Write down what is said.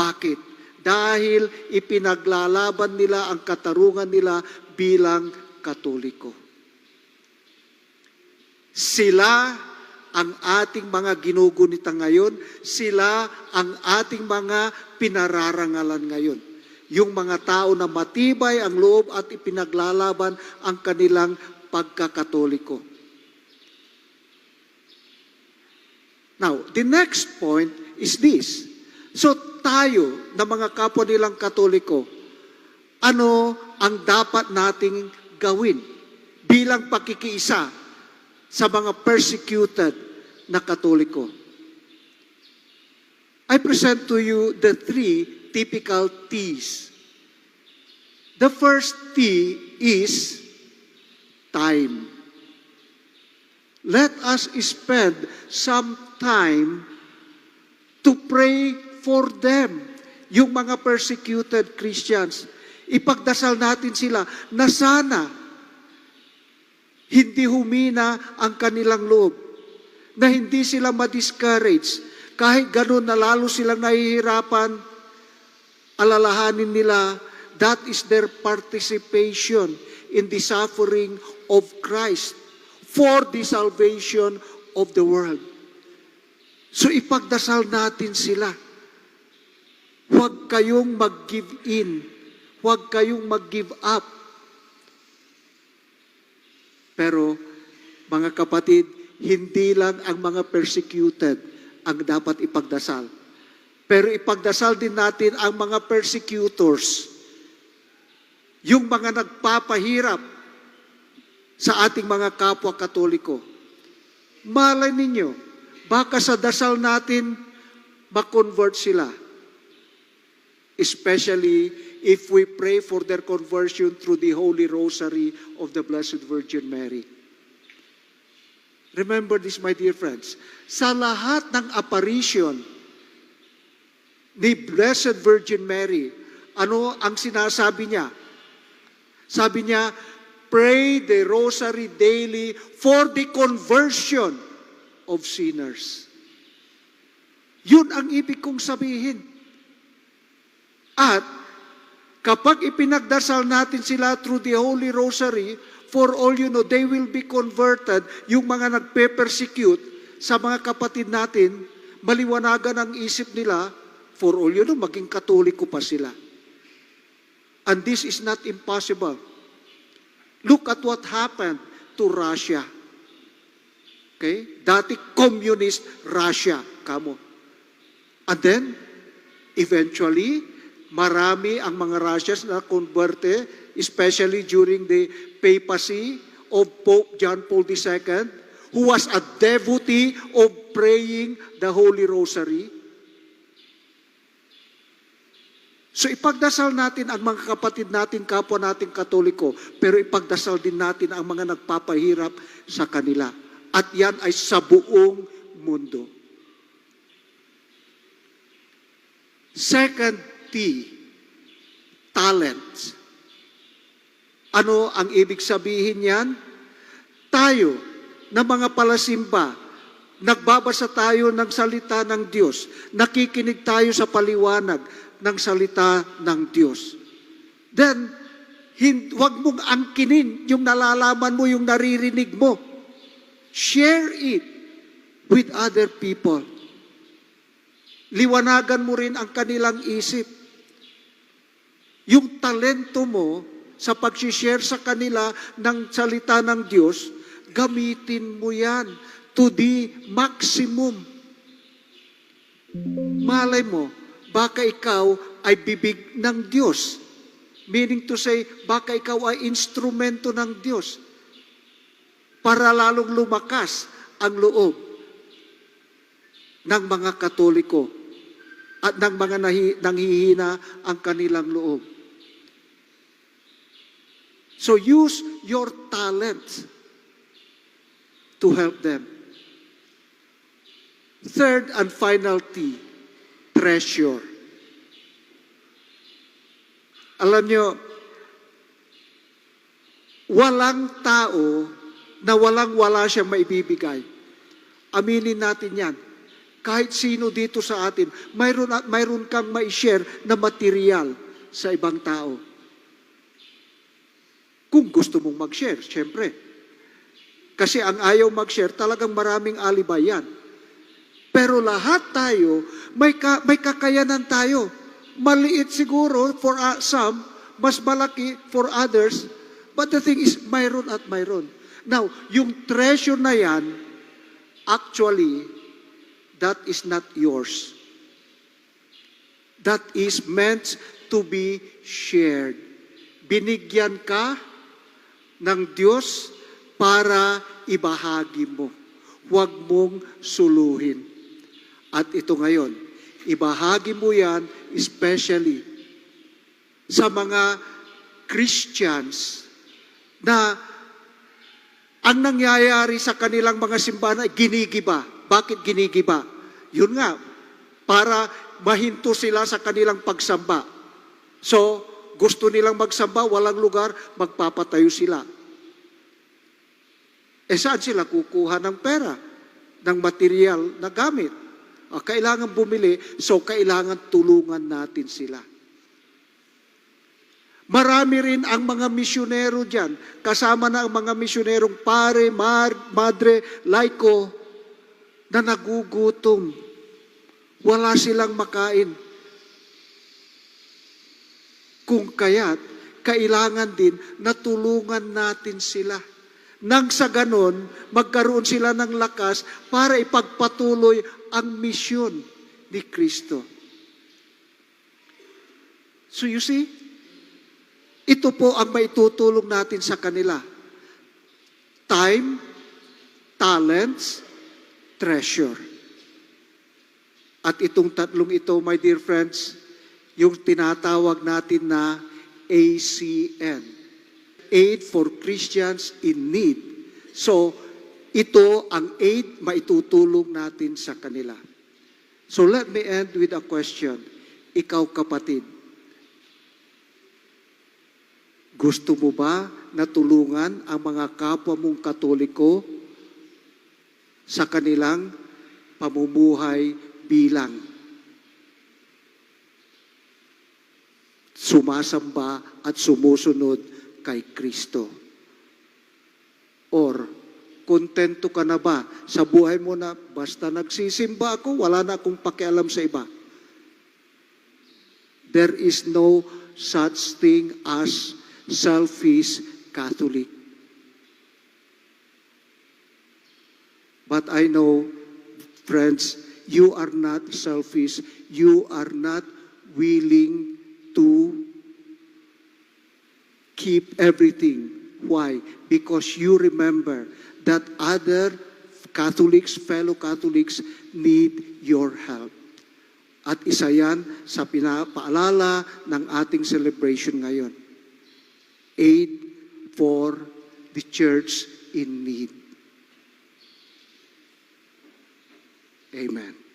Bakit? Dahil ipinaglalaban nila ang katarungan nila bilang katoliko. Sila ang ating mga ginugunita ngayon. Sila ang ating mga pinararangalan ngayon. Yung mga tao na matibay ang loob at ipinaglalaban ang kanilang pagkakatoliko. Now, the next point is this. So tayo na mga kapwa nilang katoliko, ano ang dapat nating gawin bilang pakikiisa sa mga persecuted na katoliko? I present to you the three typical T's. The first T is time. Let us spend some time to pray for them, yung mga persecuted Christians. Ipagdasal natin sila na sana hindi humina ang kanilang loob, na hindi sila ma-discourage, kahit ganun na lalo silang nahihirapan, alalahanin nila, that is their participation in the suffering of Christ for the salvation of the world. So ipagdasal natin sila. Huwag kayong mag-give in. Huwag kayong mag-give up. Pero, mga kapatid, hindi lang ang mga persecuted ang dapat ipagdasal. Pero ipagdasal din natin ang mga persecutors, yung mga nagpapahirap sa ating mga kapwa katoliko. Malay ninyo, baka sa dasal natin, makonvert sila. Especially if we pray for their conversion through the Holy Rosary of the Blessed Virgin Mary. Remember this, my dear friends. Sa lahat ng apparition ni Blessed Virgin Mary, ano ang sinasabi niya? Sabi niya, pray the rosary daily for the conversion of sinners. Yun ang ibig kong sabihin. At kapag ipinagdasal natin sila through the Holy Rosary, for all you know, they will be converted. Yung mga nagpe-persecute sa mga kapatid natin, maliwanagan ang isip nila, for all you know, maging katoliko pa sila. And this is not impossible. Look at what happened to Russia. Okay? Dati communist Russia, kamo. And then, eventually, marami ang mga Russians na converte, especially during the papacy of Pope John Paul II, who was a devotee of praying the Holy Rosary. So ipagdasal natin ang mga kapatid natin, kapwa natin katoliko, pero ipagdasal din natin ang mga nagpapahirap sa kanila. At yan ay sa buong mundo. Second T, talent. Ano ang ibig sabihin yan? Tayo, na mga palasimba, nagbabasa tayo ng salita ng Diyos, nakikinig tayo sa paliwanag ng salita ng Diyos. Then, hin- wag mong angkinin yung nalalaman mo, yung naririnig mo. Share it with other people. Liwanagan mo rin ang kanilang isip. Yung talento mo sa pag-share sa kanila ng salita ng Diyos, gamitin mo yan to the maximum. Malay mo, baka ikaw ay bibig ng Diyos. Meaning to say, baka ikaw ay instrumento ng Diyos para lalong lumakas ang loob ng mga katoliko at ng mga nahi, nanghihina ang kanilang loob. So use your talent to help them. Third and final T, treasure. Alam nyo, walang tao na walang-wala siyang maibibigay. Aminin natin yan. Kahit sino dito sa atin, mayroon, mayroon kang ma-share na material sa ibang tao. Kung gusto mong mag-share, syempre. Kasi ang ayaw mag-share, talagang maraming alibay yan. Pero lahat tayo, may, ka, may kakayanan tayo. Maliit siguro for uh, some, mas malaki for others. But the thing is, mayroon at mayroon. Now, yung treasure na yan, actually, that is not yours. That is meant to be shared. Binigyan ka ng Diyos para ibahagi mo. Huwag mong suluhin. At ito ngayon, ibahagi mo yan especially sa mga Christians na ang nangyayari sa kanilang mga simbahan ay ginigiba. Bakit ginigiba? Yun nga, para mahinto sila sa kanilang pagsamba. So, gusto nilang magsamba, walang lugar, magpapatayo sila. Eh saan sila kukuha ng pera, ng material na gamit? Ah, kailangan bumili, so kailangan tulungan natin sila. Marami rin ang mga misyonero dyan, kasama na ang mga misyonerong pare, mar, madre, laiko, na nagugutom. Wala silang makain. Kung kaya't, kailangan din na tulungan natin sila. Nang sa ganon, magkaroon sila ng lakas para ipagpatuloy ang misyon ni Kristo. So you see, ito po ang maitutulong natin sa kanila. Time, talents, treasure. At itong tatlong ito, my dear friends, yung tinatawag natin na ACN. Aid for Christians in Need. So, ito ang aid maitutulong natin sa kanila. So let me end with a question. Ikaw kapatid, gusto mo ba na tulungan ang mga kapwa mong katoliko sa kanilang pamumuhay bilang sumasamba at sumusunod kay Kristo? Or, kontento ka na ba sa buhay mo na basta nagsisimba ako, wala na akong pakialam sa iba? There is no such thing as selfish Catholic. But I know, friends, you are not selfish. You are not willing to keep everything. Why? Because you remember that other Catholics, fellow Catholics, need your help. At isa yan sa pinapaalala ng ating celebration ngayon. Aid for the church in need. Amen.